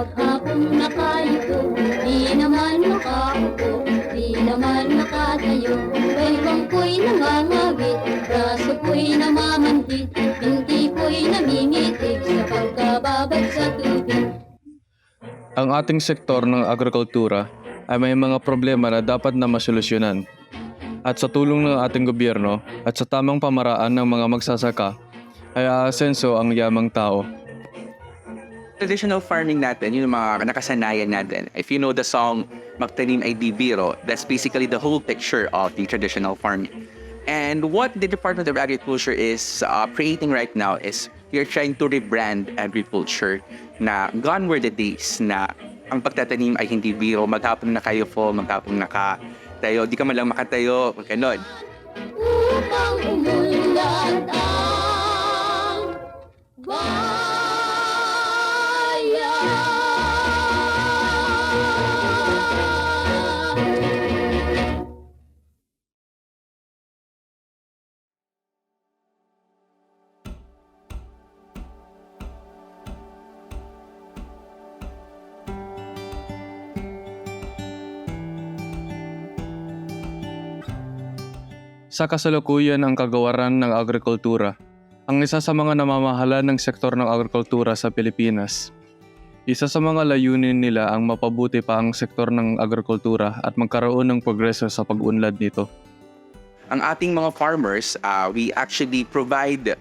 Maghapong nakayuko, di naman makaupo, di naman makatayo. May bangko'y nangangawit, braso ko'y namamanhid, hindi ko'y namimitig sa pagkababad sa tubig. Ang ating sektor ng agrikultura ay may mga problema na dapat na masolusyonan. At sa tulong ng ating gobyerno at sa tamang pamaraan ng mga magsasaka, ay aasenso ang yamang tao. Traditional farming natin, yung mga nakasanayan natin. If you know the song Magtanim ay Di Biro, that's basically the whole picture of the traditional farming. And what the Department of Agriculture is uh, creating right now is you're trying to rebrand agriculture na gone were the days na ang pagtatanim ay hindi biro, maghapon na kayo po, maghapon na ka tayo, di ka man lang makatayo, ganon. Sa kasalukuyan ang kagawaran ng agrikultura, ang isa sa mga namamahala ng sektor ng agrikultura sa Pilipinas. Isa sa mga layunin nila ang mapabuti pa ang sektor ng agrikultura at magkaroon ng progreso sa pag-unlad nito. ang ating mga farmers, uh, we actually provide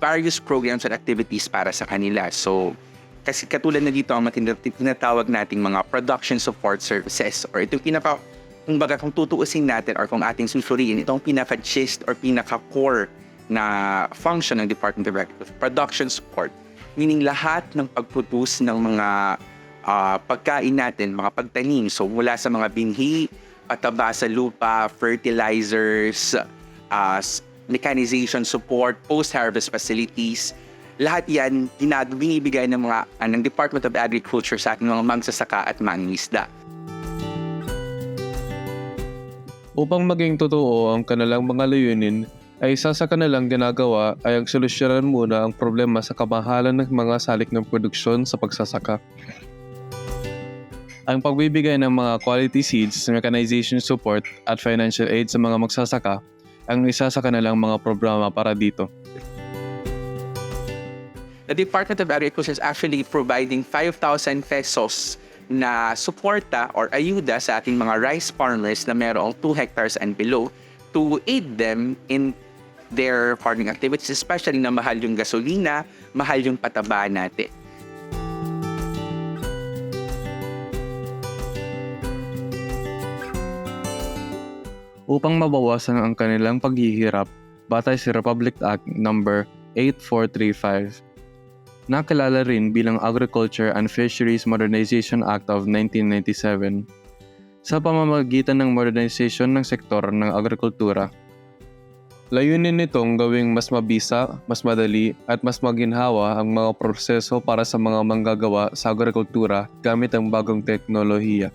various programs and activities para sa kanila. So, kasi katulad na dito ang tinatawag nating mga production support services or itong pinaka kung baga kung tutuusin natin or kung ating susuriin, itong pinaka-gist or pinaka-core na function ng Department of Agriculture, production support. Meaning lahat ng pag-produce ng mga ah, pagkain natin, mga pagtanim. So mula sa mga binhi, pataba sa lupa, fertilizers, uh, mechanization support, post-harvest facilities. Lahat yan, binibigay ng mga ah, ng Department of Agriculture sa ating mga magsasaka at mangingisda. Upang maging totoo ang kanilang mga layunin, ay isa sa kanilang ginagawa ay ang solusyonan muna ang problema sa kamahalan ng mga salik ng produksyon sa pagsasaka. Ang pagbibigay ng mga quality seeds, mechanization support at financial aid sa mga magsasaka ang isa sa kanilang mga programa para dito. The Department of Agriculture is actually providing 5,000 pesos na suporta or ayuda sa ating mga rice farmers na merong 2 hectares and below to aid them in their farming activities, especially na mahal yung gasolina, mahal yung pataba natin. upang mabawasan ang kanilang paghihirap batay sa Republic Act No. 8435. Nakilala rin bilang Agriculture and Fisheries Modernization Act of 1997. Sa pamamagitan ng modernization ng sektor ng agrikultura, layunin nitong gawing mas mabisa, mas madali at mas maginhawa ang mga proseso para sa mga manggagawa sa agrikultura gamit ang bagong teknolohiya.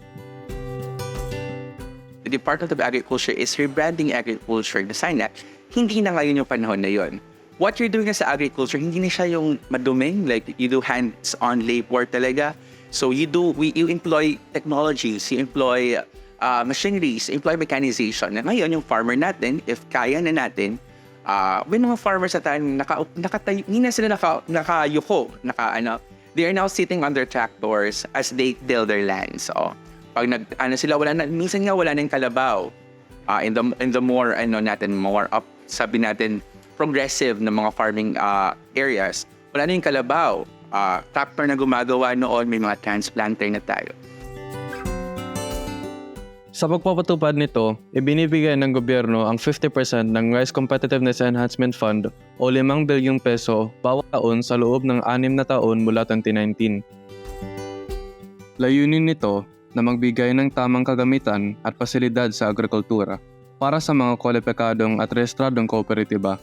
the Department of Agriculture is rebranding agriculture na hindi na ngayon yung panahon na yon. What you're doing sa agriculture, hindi na siya yung maduming, like you do hands-on labor talaga. So you do, we, you employ technologies, you employ uh, machineries, employ mechanization. Na ngayon, yung farmer natin, if kaya na natin, uh, may mga farmers sa tayo, naka, nakatayo, hindi na sila naka, nakayuko, naka, ano, they are now sitting on their tractors as they till their lands. So, pag nag ano sila wala na minsan nga wala nang kalabaw Ah, in the in the more ano natin more up sabi natin progressive na mga farming ah, areas. Wala na yung kalabaw. Ah, tractor na gumagawa noon may mga transplanter na tayo. Sa pagpapatupad nito, ibinibigay ng gobyerno ang 50% ng Rice Competitiveness Enhancement Fund o 5 bilyong peso bawat taon sa loob ng 6 na taon mula 2019. Layunin nito na magbigay ng tamang kagamitan at pasilidad sa agrikultura para sa mga kwalipikadong at rehistradong kooperatiba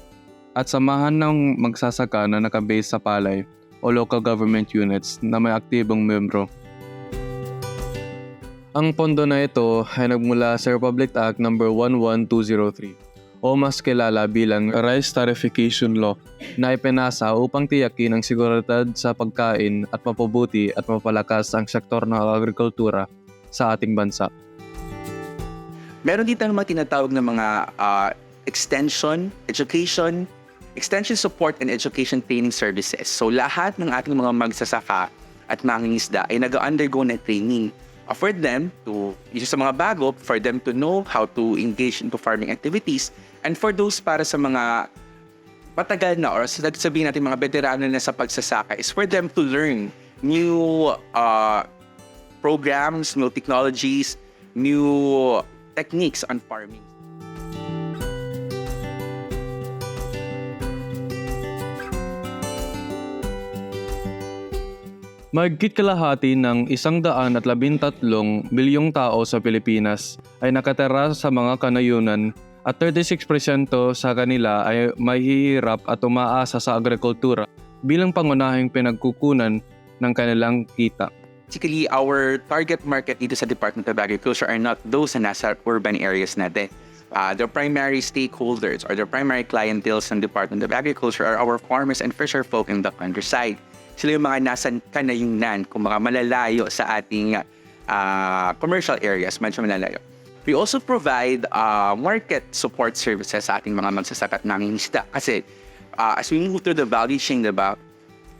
at samahan ng magsasaka na nakabase sa palay o local government units na may aktibong membro. Ang pondo na ito ay nagmula sa Republic Act No. 11203 o mas kilala bilang Rice Tarification Law na ipinasa upang tiyakin ang seguridad sa pagkain at mapabuti at mapalakas ang sektor ng agrikultura sa ating bansa. Meron dito ng mga tinatawag na mga ah, extension, education, extension support and education training services. So lahat ng ating mga magsasaka at mangingisda ay nag-undergo na training for them to, yung sa mga bago, for them to know how to engage into farming activities and for those para sa mga matagal na or sa sabihin natin mga veterano na sa pagsasaka is for them to learn new uh, programs, new technologies, new techniques on farming. Mahigit kalahati ng isang daan at labintatlong bilyong tao sa Pilipinas ay nakatera sa mga kanayunan at 36% sa kanila ay mahihirap at umaasa sa agrikultura bilang pangunahing pinagkukunan ng kanilang kita. Basically, our target market dito sa Department of Agriculture are not those na nasa urban areas natin. Uh, the primary stakeholders or the primary clientele sa Department of Agriculture are our farmers and fisher folk in the countryside. Sila yung mga nasa kanayunan, kung mga malalayo sa ating uh, commercial areas, medyo malalayo. We also provide uh, market support services sa ating mga magsasaka at nangingisda. Kasi uh, as we move through the value chain, diba,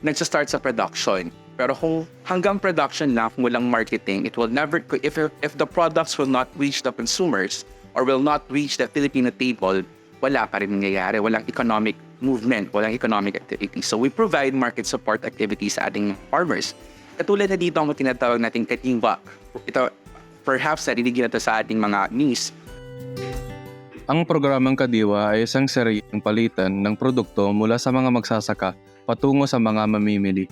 nagsa-start sa production. Pero kung hanggang production lang, kung walang marketing, it will never, if, if the products will not reach the consumers or will not reach the Filipino table, wala pa rin nangyayari. Walang economic movement, walang economic activity. So we provide market support activities sa ating farmers. Katulad na dito ang tinatawag nating katimbak. Ito, perhaps narinig na ito sa ating mga news Ang programang Kadiwa ay isang seryeng palitan ng produkto mula sa mga magsasaka patungo sa mga mamimili.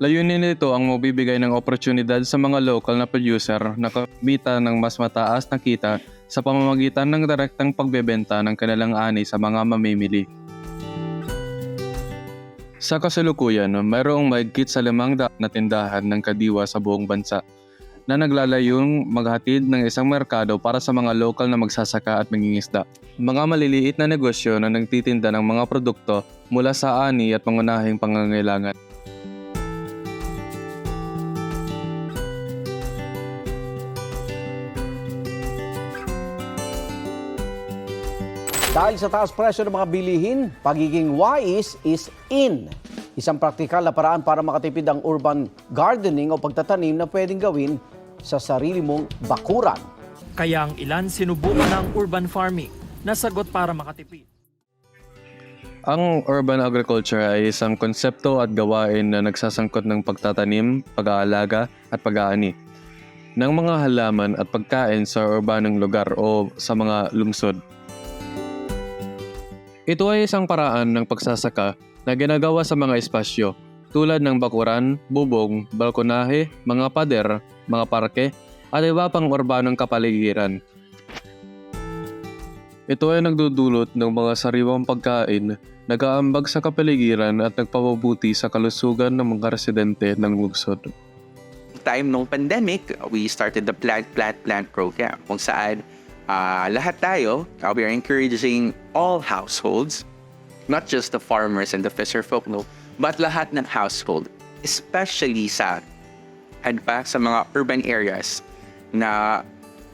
Layunin nito ang mabibigay ng oportunidad sa mga local na producer na kumita ng mas mataas na kita sa pamamagitan ng direktang pagbebenta ng kanilang ani sa mga mamimili. Sa kasalukuyan, mayroong mahigit sa limang daan na tindahan ng kadiwa sa buong bansa na naglalayong maghatid ng isang merkado para sa mga lokal na magsasaka at mangingisda. Mga maliliit na negosyo na nagtitinda ng mga produkto mula sa ani at pangunahing pangangailangan. Dahil sa taas presyo ng mga bilihin, pagiging wise is in. Isang praktikal na paraan para makatipid ang urban gardening o pagtatanim na pwedeng gawin sa sarili mong bakuran. Kaya ang ilan sinubukan ng urban farming na sagot para makatipid. Ang urban agriculture ay isang konsepto at gawain na nagsasangkot ng pagtatanim, pag-aalaga at pag-aani ng mga halaman at pagkain sa urbanong lugar o sa mga lungsod. Ito ay isang paraan ng pagsasaka na ginagawa sa mga espasyo tulad ng bakuran, bubong, balkonahe, mga pader, mga parke, at iba pang urbanong kapaligiran. Ito ay nagdudulot ng mga sariwang pagkain, nag-aambag sa kapaligiran at nagpapabuti sa kalusugan ng mga residente ng lungsod. time ng pandemic, we started the Plant Plant Plant program kung saan ah, lahat tayo, uh, we are encouraging all households, not just the farmers and the fisher folk, no, but lahat ng household, especially sa and pa sa mga urban areas na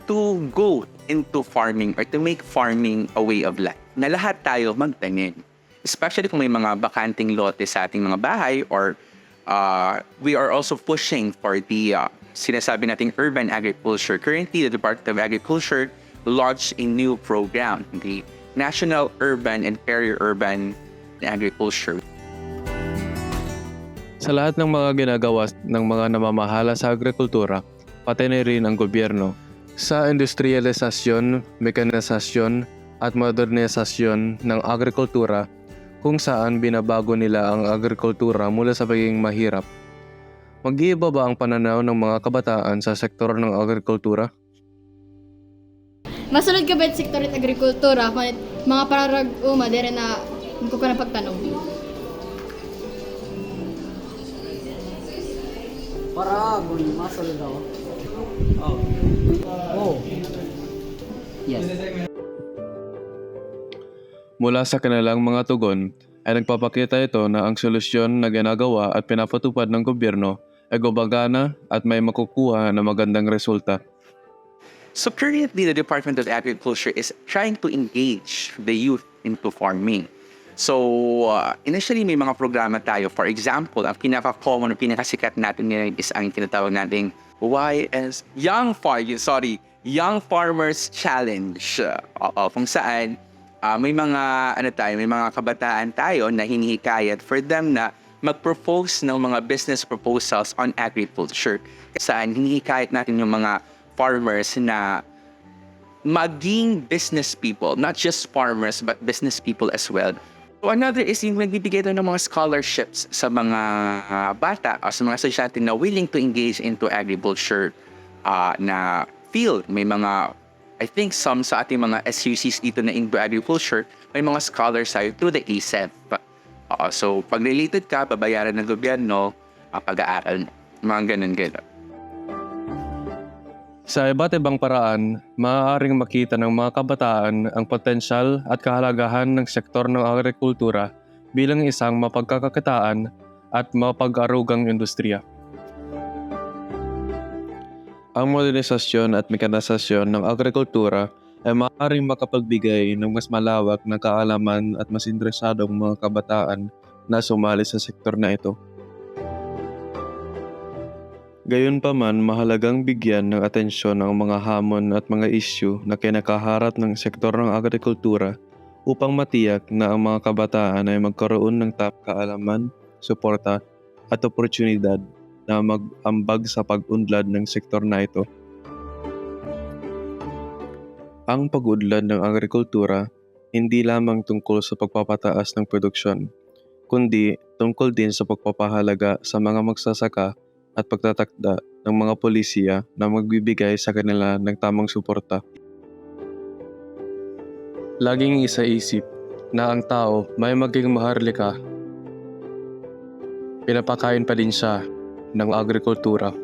to go into farming or to make farming a way of life. Na lahat tayo magtanim. Especially kung may mga bakanting lote sa ating mga bahay or uh, we are also pushing for the uh, sinasabi nating urban agriculture. Currently, the Department of Agriculture launched a new program, the National Urban and Peri-Urban Agriculture. Sa lahat ng mga ginagawa ng mga namamahala sa agrikultura, pati na rin ang gobyerno, sa industrialisasyon, mekanisasyon at modernisasyon ng agrikultura kung saan binabago nila ang agrikultura mula sa pagiging mahirap. Mag-iiba ba ang pananaw ng mga kabataan sa sektor ng agrikultura? Masunod ka ba sa sektor at agrikultura mga pararag uma dire na ko ka na pagtanong. Para agul, masalod ako. Oh. Oh. Yes. Mula sa kanilang mga tugon ay nagpapakita ito na ang solusyon na ginagawa at pinapatupad ng gobyerno ay gumagana at may makukuha na magandang resulta. So currently, the Department of Agriculture is trying to engage the youth into farming. So, uh, initially may mga programa tayo. For example, ang pinaka-common, pinakasikat natin ngayon is ang tinatawag nating YS, Young Farm, sorry, Young Farmers Challenge. Uh, oo, kung saan uh, may mga, ano tayo, may mga kabataan tayo na hinihikayat for them na mag-propose ng mga business proposals on agriculture. Saan hinihikayat natin yung mga farmers na maging business people, not just farmers, but business people as well. So another is yung nagbibigay ng mga scholarships sa mga ah, bata o sa mga estudyante na willing to engage into agriculture ah, na field. May mga, I think some sa ating mga SUCs dito na into agriculture, may mga scholars tayo through the ASEP. Oo, so pag related ka, babayaran ng gobyerno, ang pag-aaral, mga ganun-ganun. Sa iba't ibang paraan, maaaring makita ng mga kabataan ang potensyal at kahalagahan ng sektor ng agrikultura bilang isang mapagkakakitaan at mapag-arugang industriya. Ang modernisasyon at mekanisasyon ng agrikultura ay maaaring makapagbigay ng mas malawak na kaalaman at mas interesadong mga kabataan na sumali sa sektor na ito. Gayunpaman, mahalagang bigyan ng atensyon ang mga hamon at mga isyu na kinakaharap ng sektor ng agrikultura upang matiyak na ang mga kabataan ay magkaroon ng top kaalaman, suporta at oportunidad na mag-ambag sa pag-unlad ng sektor na ito. Ang pag-unlad ng agrikultura hindi lamang tungkol sa pagpapataas ng produksyon, kundi tungkol din sa pagpapahalaga sa mga magsasaka at pagtatakda ng mga polisiya na magbibigay sa kanila ng tamang suporta. Laging isaisip na ang tao may maging maharlika. Pinapakain pa din siya ng agrikultura.